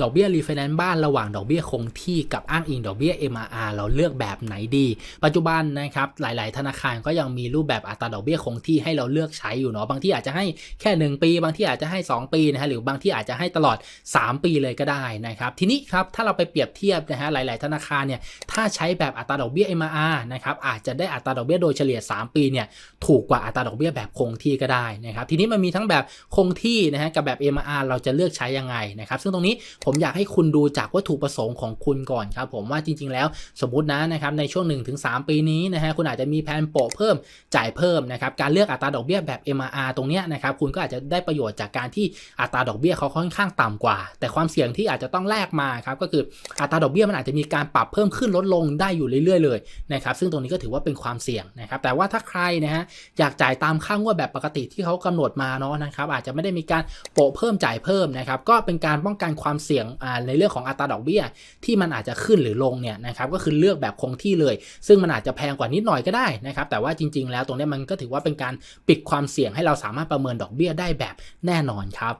ดอกเบี้ยรีไฟแนนซ์บ้านระหว่างดอกเบี้ยคงที่กับอ้างอิงดอกเบี้ย MRR เราเลือกแบบไหนดี ปัจจุบันนะครับหลาย ๆ ธนาคารก็ยังมีรูปแบบอัตราดอกเบี้ยคงที่ให้เราเลือกใช้อยู่เนาะบางที่อาจจะให้แค่ 1 ปี บางที่อาจจะให้ 2 ปีนะฮะหรือบางที่อาจจะให้ตลอด 3 ปีเลยก็ได้นะครับทีนี้ครับถ้าเราไปเปรียบเทียบนะฮะหลาย ๆ ธนาคารเนี่ยถ้าใช้แบบอัตราดอกเบี้ย MRR นะครับอาจจะได้อัตราดอกเบี้ยโดยเฉลี่ย 3 ปีเนี่ยถูกกว่าอัตราดอกเบี้ยแบบคงที่ก็ได้นะครับทีนี้มันมีทั้งแบบคงที่นะฮะกับแบบ MRR เราจะเลือกใช้ยังไงนะครับซึ่งตรงนี้ผมอยากให้คุณดูจากวัตถุประสงค์ของคุณก่อนครับผมว่าจริง ๆ แล้วสมมตินะนะครับในช่วง 1-3 ปีนี้นะฮะคุณอาจจะมีแผนโปะเพิ่มจ่ายเพิ่มนะครับการเลือกอัตราดอกเบี้ยแบบ MRR ตรงเนี้ยนะครับคุณก็อาจจะได้ประโยชน์จากการที่อัตราดอกเบี้ยเขาค่อนข้างต่ำกว่า แต่ความเสี่ยงที่อาจจะต้องแลกมาครับก็คืออัตราดอกเบี้ยมันอาจจะมีการปรับเพิ่มขึ้นลดลงได้อยู่เรื่อยๆ เลยนะครับซึ่งตรงนี้ก็ถือว่าเป็นความเสี่ยงนะครับแต่ว่าถ้าใครนะฮะอยากจ่ายตามค่างวดแบบปกติที่เขากำหนดมาเนาะนะครับอาจจะไม่ได้มีการโปะเพิ่มจ่ายเพิ่มนะครับก็เป็นการป้องกันความเสี่ยงอ่าในเรื่องของอัตราดอกเบี้ย ที่มันอาจจะขึ้นหรือลงเนี่ยนะครับก็คือเลือกแบบคงที่เลย ซึ่งมันอาจจะแพงกว่านิดหน่อยก็ได้นะครับแต่ว่าจริง ๆ แล้วตรงนี้มันก็ถือว่าเป็นการปิดความเสี่ยงให้เราสามารถประเมินดอกเบี้ยได้แบบแน่นอนครับ